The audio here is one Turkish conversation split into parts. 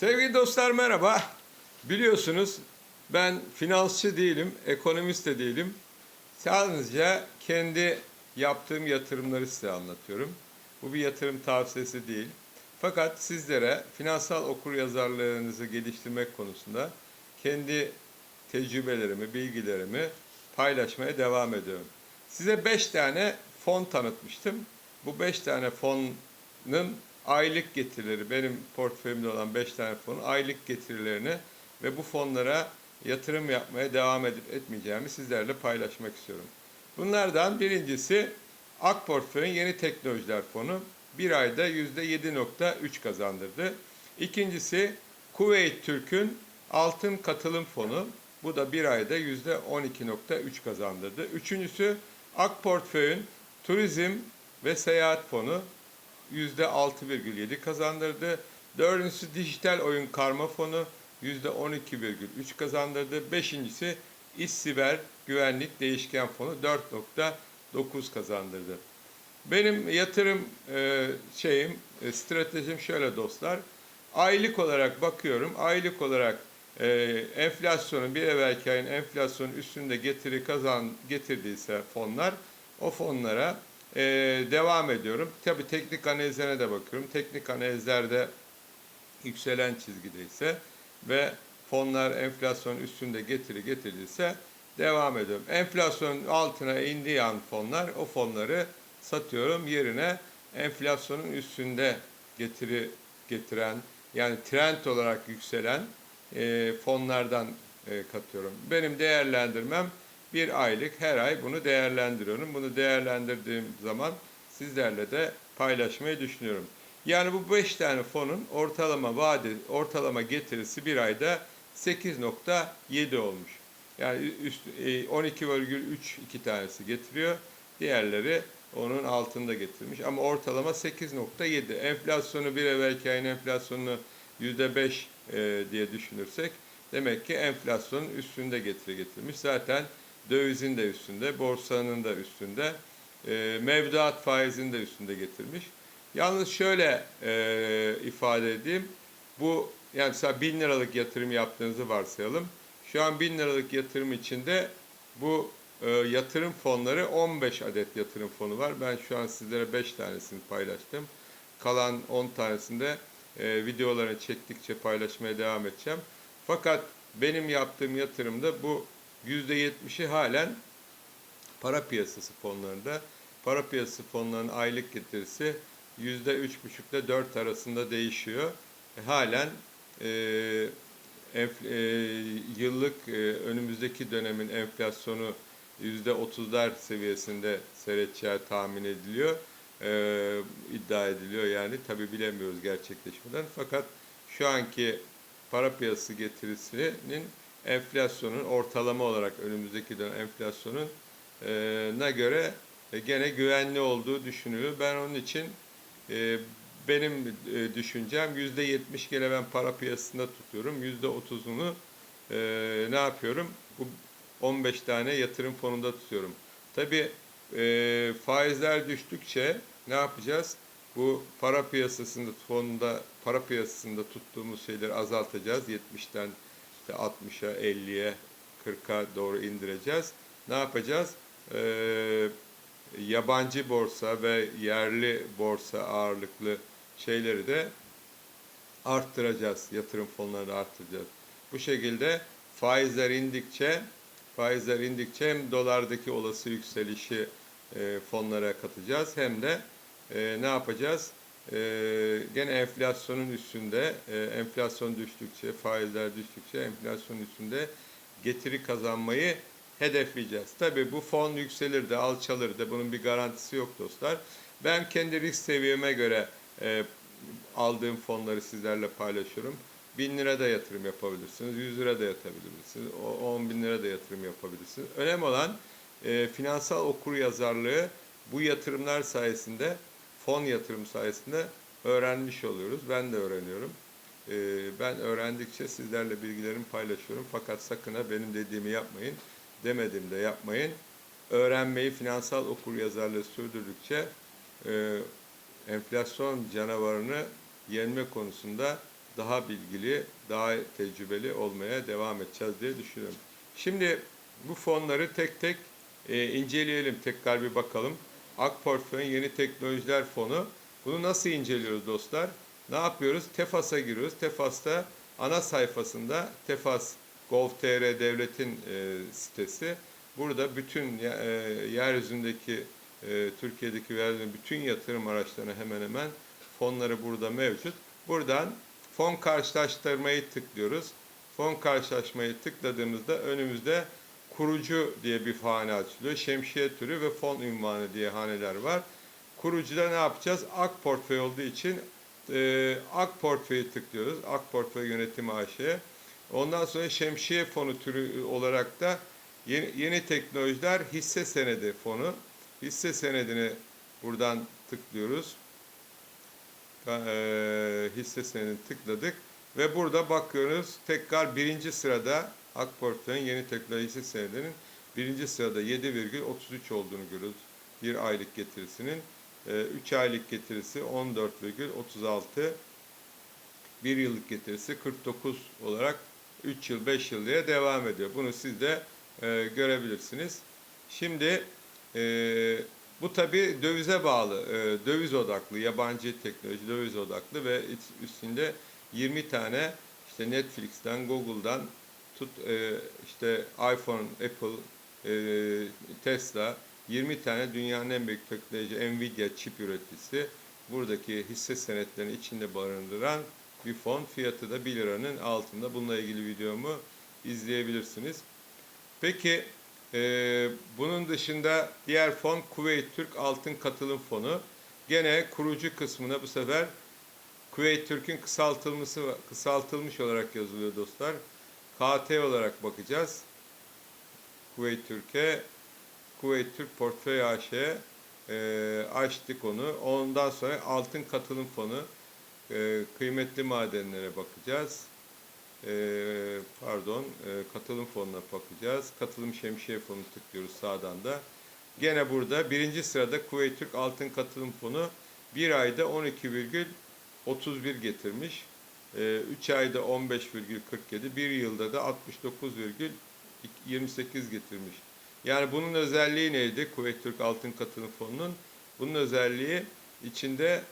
Sevgili dostlar merhaba. Biliyorsunuz ben finansçı değilim, ekonomist de değilim. Sadece kendi yaptığım yatırımları size anlatıyorum. Bu bir yatırım tavsiyesi değil. Fakat sizlere finansal okuryazarlığınızı geliştirmek konusunda kendi tecrübelerimi, bilgilerimi paylaşmaya devam ediyorum. Size 5 tane fon tanıtmıştım. Bu 5 tane fonun aylık getirileri, benim portföyümde olan 5 tane fonun aylık getirilerini ve bu fonlara yatırım yapmaya devam edip etmeyeceğimi sizlerle paylaşmak istiyorum. Bunlardan birincisi Ak Portföy'ün yeni teknolojiler fonu bir ayda %7.3 kazandırdı. İkincisi Kuveyt Türk'ün altın katılım fonu. Bu da bir ayda %12.3 kazandırdı. Üçüncüsü Ak Portföy'ün turizm ve seyahat fonu %6,7 kazandırdı. Dördüncüsü dijital oyun karma fonu %12,3 kazandırdı. Beşincisi İş Siber Güvenlik Değişken Fonu 4.9 kazandırdı. Benim yatırım e, şeyim, e, stratejim şöyle dostlar. Aylık olarak bakıyorum. Aylık olarak e, enflasyonun bir evvelki ayın enflasyonun üstünde getiri kazan getirdiyse fonlar o fonlara e, devam ediyorum. Tabi teknik analizlerine de bakıyorum. Teknik analizlerde yükselen çizgideyse ve fonlar enflasyon üstünde getiri getirdiyse devam ediyorum. Enflasyonun altına indiği an fonlar o fonları satıyorum. Yerine enflasyonun üstünde getiri getiren yani trend olarak yükselen e, fonlardan e, katıyorum. Benim değerlendirmem bir aylık her ay bunu değerlendiriyorum. Bunu değerlendirdiğim zaman sizlerle de paylaşmayı düşünüyorum. Yani bu 5 tane fonun ortalama vade, ortalama getirisi bir ayda 8.7 olmuş. Yani üst, e, 12,3 iki tanesi getiriyor. Diğerleri onun altında getirmiş. Ama ortalama 8.7. Enflasyonu bir evvelki ayın enflasyonunu %5 e, diye düşünürsek demek ki enflasyonun üstünde getiri getirmiş. Zaten dövizin de üstünde, borsanın da üstünde, e, mevduat faizin de üstünde getirmiş. Yalnız şöyle e, ifade edeyim. Bu yani mesela 1000 liralık yatırım yaptığınızı varsayalım. Şu an 1000 liralık yatırım içinde bu e, yatırım fonları 15 adet yatırım fonu var. Ben şu an sizlere 5 tanesini paylaştım. Kalan 10 tanesinde e, videolarını çektikçe paylaşmaya devam edeceğim. Fakat benim yaptığım yatırımda bu %70'i halen para piyasası fonlarında. Para piyasası fonlarının aylık getirisi %3,5 ile 4 arasında değişiyor. E, halen e, enf, e, yıllık e, önümüzdeki dönemin enflasyonu %30'lar seviyesinde seyredeceği tahmin ediliyor. E, iddia ediliyor yani. Tabi bilemiyoruz gerçekleşmeden. Fakat şu anki para piyasası getirisinin enflasyonun ortalama olarak önümüzdeki dönem enflasyonun e, ne göre e, gene güvenli olduğu düşünülüyor. Ben onun için e, benim düşüncem yüzde yetmiş gene ben para piyasasında tutuyorum. Yüzde otuzunu ne yapıyorum? Bu 15 tane yatırım fonunda tutuyorum. Tabii e, faizler düştükçe ne yapacağız? Bu para piyasasında fonunda para piyasasında tuttuğumuz şeyleri azaltacağız. 70'ten işte 60'a, 50'ye, 40'a doğru indireceğiz. Ne yapacağız? Ee, yabancı borsa ve yerli borsa ağırlıklı şeyleri de arttıracağız. Yatırım fonlarını arttıracağız. Bu şekilde faizler indikçe faizler indikçe hem dolardaki olası yükselişi e, fonlara katacağız hem de e, ne yapacağız? E, gene enflasyonun üstünde, e, enflasyon düştükçe, faizler düştükçe enflasyonun üstünde getiri kazanmayı hedefleyeceğiz. Tabii bu fon yükselir de alçalır da bunun bir garantisi yok dostlar. Ben kendi risk seviyeme göre e, aldığım fonları sizlerle paylaşıyorum. 1000 lira da yatırım yapabilirsiniz, 100 lira da yatabilirsiniz, 10 bin lira da yatırım yapabilirsiniz. Önemli olan e, finansal okur yazarlığı bu yatırımlar sayesinde, fon yatırım sayesinde öğrenmiş oluyoruz. Ben de öğreniyorum. E, ben öğrendikçe sizlerle bilgilerimi paylaşıyorum. Fakat sakın ha benim dediğimi yapmayın, demedim de yapmayın. Öğrenmeyi, finansal okur yazarlığı sürdürdükçe e, enflasyon canavarını yenme konusunda daha bilgili, daha tecrübeli olmaya devam edeceğiz diye düşünüyorum. Şimdi bu fonları tek tek e, inceleyelim, tekrar bir bakalım. Ak Portföy'ün Yeni Teknolojiler Fonu. Bunu nasıl inceliyoruz dostlar? Ne yapıyoruz? Tefas'a giriyoruz. Tefas'ta ana sayfasında Tefas Gov.tr devletin e, sitesi. Burada bütün e, yeryüzündeki e, Türkiye'deki ve yeryüzündeki bütün yatırım araçlarına hemen hemen fonları burada mevcut. Buradan fon karşılaştırmayı tıklıyoruz. Fon karşılaşmayı tıkladığımızda önümüzde kurucu diye bir hane açılıyor. Şemsiye türü ve fon ünvanı diye haneler var. Kurucuda ne yapacağız? Ak portföy olduğu için e, Ak portföyü tıklıyoruz. Ak portföy yönetimi AŞ'ye. Ondan sonra şemsiye fonu türü olarak da yeni, yeni teknolojiler hisse senedi fonu. Hisse senedini buradan tıklıyoruz. Eee, hisse senedini tıkladık. Ve burada bakıyoruz tekrar birinci sırada AK Portföy'ün yeni teknoloji hisse birinci sırada 7,33 olduğunu görüyoruz. Bir aylık getirisinin. 3 aylık getirisi 14,36 bir yıllık getirisi 49 olarak 3 yıl 5 yıl diye devam ediyor. Bunu siz de e, görebilirsiniz. Şimdi e, bu tabi dövize bağlı, e, döviz odaklı, yabancı teknoloji döviz odaklı ve üstünde 20 tane işte Netflix'ten, Google'dan tut e, işte iPhone, Apple, e, Tesla 20 tane dünyanın en büyük teknoloji Nvidia çip üreticisi buradaki hisse senetlerini içinde barındıran bir fon. Fiyatı da 1 liranın altında. Bununla ilgili videomu izleyebilirsiniz. Peki e, bunun dışında diğer fon Kuveyt Türk Altın Katılım Fonu. Gene kurucu kısmına bu sefer Kuveyt Türk'ün kısaltılması kısaltılmış olarak yazılıyor dostlar. KT olarak bakacağız. Kuveyt Türk'e Kuveyt Türk Portföy AŞ'ye e, açtık onu. Ondan sonra altın katılım fonu e, kıymetli madenlere bakacağız. E, pardon e, katılım fonuna bakacağız. Katılım şemsiye fonu tıklıyoruz sağdan da. Gene burada birinci sırada Kuveyt Türk Altın Katılım Fonu bir ayda 12,31 getirmiş. 3 ayda 15,47, bir yılda da 69,28 getirmiş. Yani bunun özelliği neydi? Kuveyt Türk Altın Katılım Fonu'nun. Bunun özelliği içinde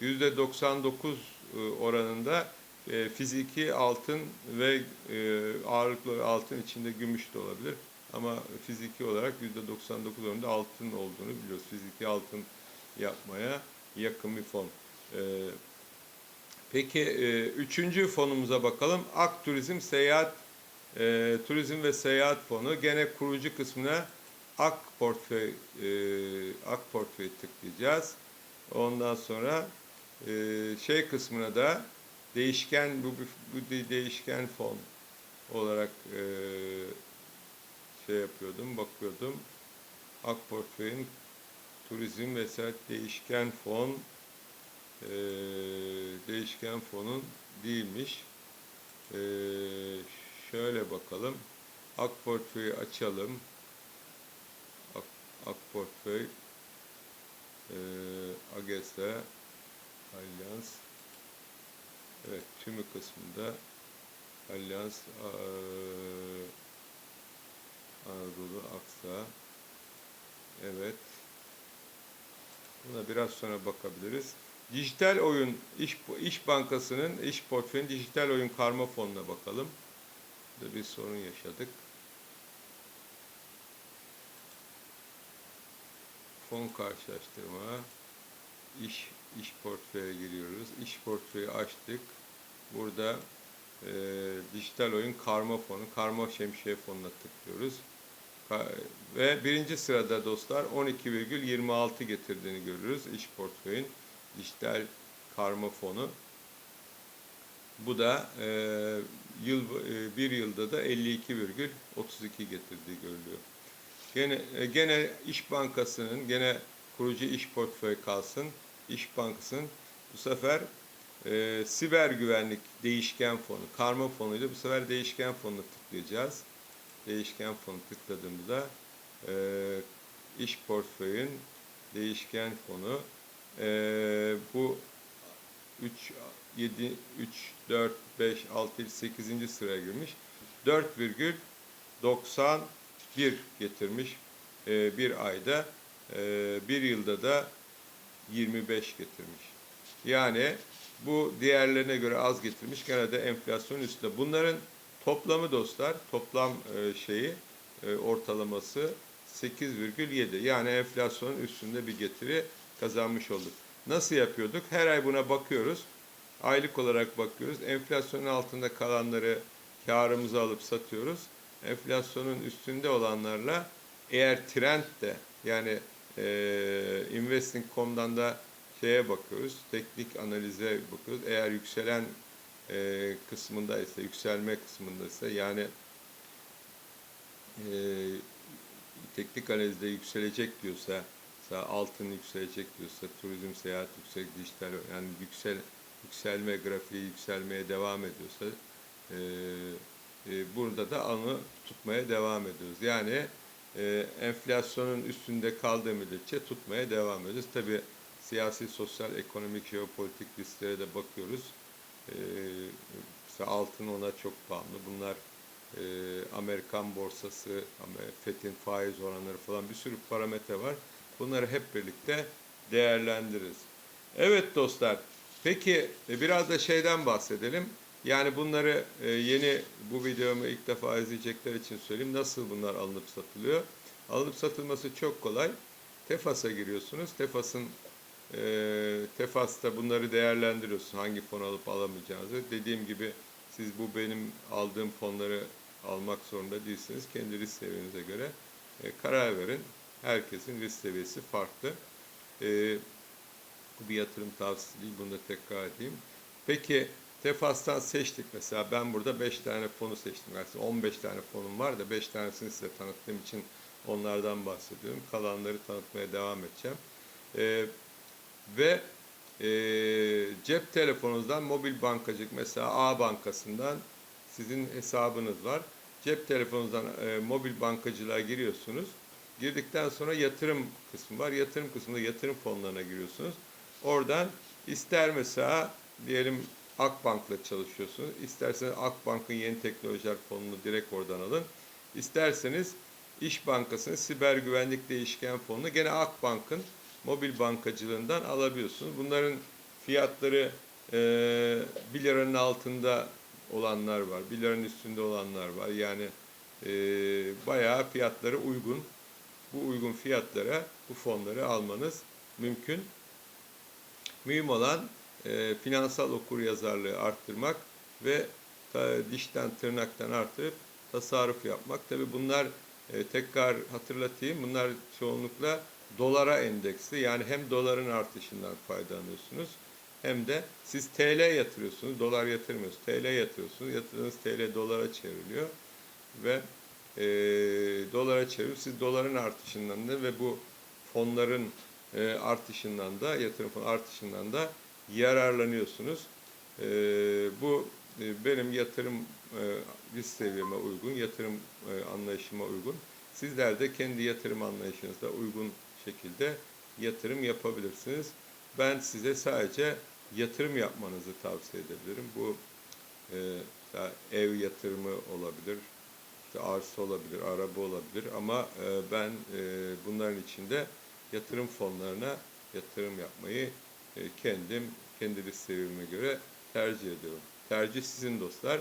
%99 oranında e, fiziki altın ve e, ağırlıklı altın içinde gümüş de olabilir. Ama fiziki olarak %99 oranında altın olduğunu biliyoruz. Fiziki altın yapmaya yakın bir fon. E, peki üçüncü fonumuza bakalım. Ak Turizm Seyahat e, Turizm ve Seyahat Fonu gene kurucu kısmına Ak Portföy e, Ak Portföy tıklayacağız. Ondan sonra e, şey kısmına da değişken bu, bu değişken fon olarak e, şey yapıyordum, bakıyordum. Ak Portföy'ün Turizm ve Seyahat Değişken Fon e, değişken fonun değilmiş. E, Şöyle bakalım. Ak portföyü açalım. Ak, Ak portföy e, AGESA Alyans Evet tümü kısmında Alyans e, Anadolu Aksa Evet Buna biraz sonra bakabiliriz. Dijital oyun İş, İş Bankası'nın iş portföyün dijital oyun karma fonuna bakalım. Burada bir sorun yaşadık. Fon karşılaştırma. İş, iş portföye giriyoruz. İş portföyü açtık. Burada e, dijital oyun karma fonu, karma şemsiye fonuna tıklıyoruz. Ve birinci sırada dostlar 12,26 getirdiğini görürüz. İş portföyün dijital karma fonu. Bu da e, yıl e, bir yılda da 52,32 getirdiği görülüyor. Gene e, gene İş Bankası'nın gene kurucu iş portföy kalsın. İş Bankası'nın bu sefer e, siber güvenlik değişken fonu, karma fonuydu. Bu sefer değişken fonuna tıklayacağız. Değişken fonu tıkladığımızda e, iş portföyün değişken fonu e, bu 3 7, 3, 4, 5, 6, 8. sıraya girmiş. 4,91 getirmiş e, bir ayda. E, bir yılda da 25 getirmiş. Yani bu diğerlerine göre az getirmiş. Gene de enflasyon üstünde. Bunların toplamı dostlar, toplam e, şeyi e, ortalaması 8,7. Yani enflasyonun üstünde bir getiri kazanmış olduk. Nasıl yapıyorduk? Her ay buna bakıyoruz. Aylık olarak bakıyoruz. Enflasyonun altında kalanları karımıza alıp satıyoruz. Enflasyonun üstünde olanlarla eğer trend de yani e, investing.com'dan da şeye bakıyoruz. Teknik analize bakıyoruz. Eğer yükselen e, kısmındaysa, yükselme kısmındaysa yani e, teknik analizde yükselecek diyorsa, mesela altın yükselecek diyorsa, turizm, seyahat yüksek, dijital yani yüksel yükselme grafiği yükselmeye devam ediyorsa e, e, burada da anı tutmaya devam ediyoruz. Yani e, enflasyonun üstünde kaldığı müddetçe tutmaya devam ediyoruz. Tabii siyasi, sosyal, ekonomik, jeopolitik risklere de bakıyoruz. E, altın ona çok bağımlı. Bunlar e, Amerikan borsası, FED'in faiz oranları falan bir sürü parametre var. Bunları hep birlikte değerlendiririz. Evet dostlar, peki e, biraz da şeyden bahsedelim. Yani bunları e, yeni bu videomu ilk defa izleyecekler için söyleyeyim. Nasıl bunlar alınıp satılıyor? Alınıp satılması çok kolay. Tefas'a giriyorsunuz. Tefas'ın e, Tefas'ta bunları değerlendiriyorsun. Hangi fon alıp alamayacağınızı. Dediğim gibi siz bu benim aldığım fonları almak zorunda değilsiniz. Kendi risk seviyenize göre e, karar verin. Herkesin risk seviyesi farklı. E, bu bir yatırım tavsiyesi değil. Bunu da tekrar edeyim. Peki Tefas'tan seçtik mesela. Ben burada 5 tane fonu seçtim. Aslında 15 tane fonum var da 5 tanesini size tanıttığım için onlardan bahsediyorum. Kalanları tanıtmaya devam edeceğim. E, ve e, cep telefonunuzdan mobil bankacılık mesela A bankasından sizin hesabınız var. Cep telefonunuzdan e, mobil bankacılığa giriyorsunuz. Girdikten sonra yatırım kısmı var. Yatırım kısmında yatırım fonlarına giriyorsunuz. Oradan ister mesela diyelim Akbank'la çalışıyorsunuz. İsterseniz Akbank'ın yeni teknolojiler fonunu direkt oradan alın. İsterseniz İş Bankası'nın siber güvenlik değişken fonunu gene Akbank'ın mobil bankacılığından alabiliyorsunuz. Bunların fiyatları e, 1 liranın altında olanlar var, 1 liranın üstünde olanlar var. Yani e, bayağı fiyatları uygun. Bu uygun fiyatlara bu fonları almanız mümkün. Mühim olan e, finansal okuryazarlığı arttırmak ve ta, dişten tırnaktan artırıp tasarruf yapmak. Tabi bunlar e, tekrar hatırlatayım. Bunlar çoğunlukla dolara endeksli. Yani hem doların artışından faydalanıyorsunuz hem de siz TL yatırıyorsunuz. Dolar yatırmıyorsunuz. TL yatırıyorsunuz. Yatırdığınız TL dolara çevriliyor ve e, dolara çevirip siz doların artışından da ve bu fonların e, artışından da yatırım fonu artışından da yararlanıyorsunuz. E, bu e, benim yatırım e, risk seviyeme uygun, yatırım e, anlayışıma uygun. Sizler de kendi yatırım anlayışınızda uygun şekilde yatırım yapabilirsiniz. Ben size sadece yatırım yapmanızı tavsiye edebilirim. Bu e, ev yatırımı olabilir, işte arsa olabilir, araba olabilir ama e, ben e, bunların içinde yatırım fonlarına yatırım yapmayı e, kendim kendi risk seviyeme göre tercih ediyorum. Tercih sizin dostlar.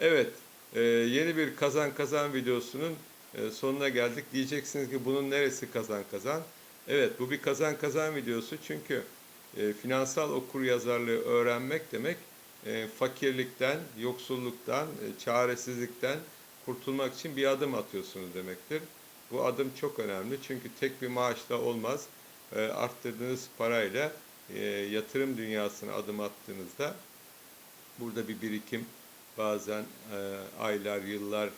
Evet, e, yeni bir kazan kazan videosunun e, sonuna geldik. Diyeceksiniz ki bunun neresi kazan kazan? Evet, bu bir kazan kazan videosu çünkü e, finansal okur yazarlığı öğrenmek demek e, fakirlikten, yoksulluktan, e, çaresizlikten kurtulmak için bir adım atıyorsunuz demektir. Bu adım çok önemli çünkü tek bir maaşla olmaz. E, arttırdığınız parayla e, yatırım dünyasına adım attığınızda burada bir birikim bazen e, aylar, yıllara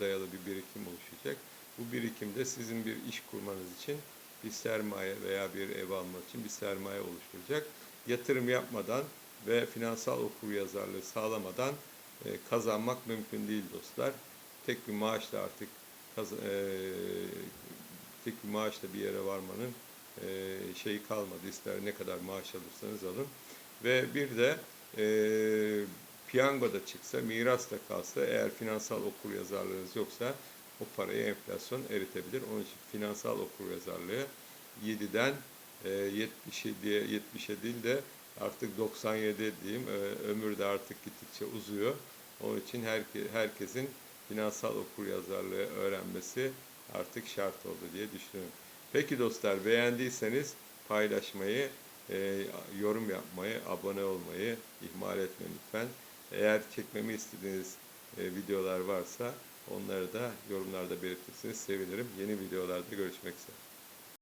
dayalı bir birikim oluşacak. Bu birikimde sizin bir iş kurmanız için bir sermaye veya bir ev almak için bir sermaye oluşturacak. Yatırım yapmadan ve finansal okuryazarlığı sağlamadan e, kazanmak mümkün değil dostlar. Tek bir maaşla artık kaz- e, tek bir maaşla bir yere varmanın e, şeyi kalmadı. İster ne kadar maaş alırsanız alın. Ve bir de e, piyango da çıksa, miras da kalsa, eğer finansal okuryazarlığınız yoksa o parayı enflasyon eritebilir. Onun için finansal okuryazarlığı 7'den e, 77'ye 70'e değil de artık 97 diyeyim. E, ömür de artık gittikçe uzuyor. Onun için herke, herkesin finansal okuryazarlığı öğrenmesi artık şart oldu diye düşünüyorum. Peki dostlar beğendiyseniz paylaşmayı, e, yorum yapmayı, abone olmayı ihmal etmeyin lütfen. Eğer çekmemi istediğiniz e, videolar varsa onları da yorumlarda belirtirseniz sevinirim. Yeni videolarda görüşmek üzere.